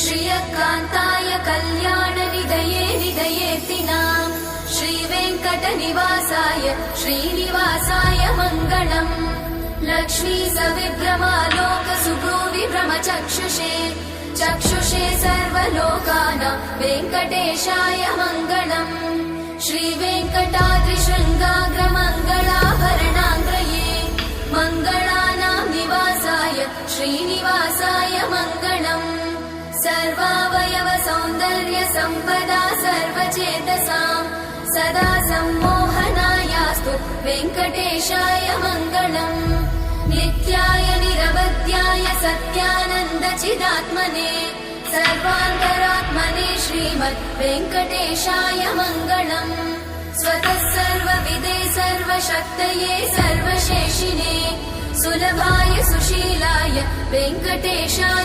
श्रियकान्ताय कल्याणनिधये निधयेतिनाम् श्रीवेङ्कटनिवासाय श्रीनिवासाय मङ्गलम् लक्ष्मी सविभ्रमालोकसुभ्रूविभ्रमचक्षुषे चक्षुषे सर्वलोकानां वेङ्कटेशाय मङ्गलम् श्रीवेङ्कटाद्रिशृङ्गाग्रमङ्गलाभरणाङ्ग्रये मङ्गलानां निवासाय श्रीनिवासाय सर्वावयव सौन्दर्य सम्पदा सर्वचेतसाम्। सदा सम्मोहनायास्तु वेङ्कटेशाय मङ्गलम्। नित्याय निरवध्याय सत्यानन्दचिदात्मने सर्वान्तरात्मने श्रीमद् वेङ्कटेशाय मङ्गलम्। स्वतः सर्वविदे सर्वशक्तये सर्वशेषिने। सुलभाय सुशीलाय वेङ्कटेशाय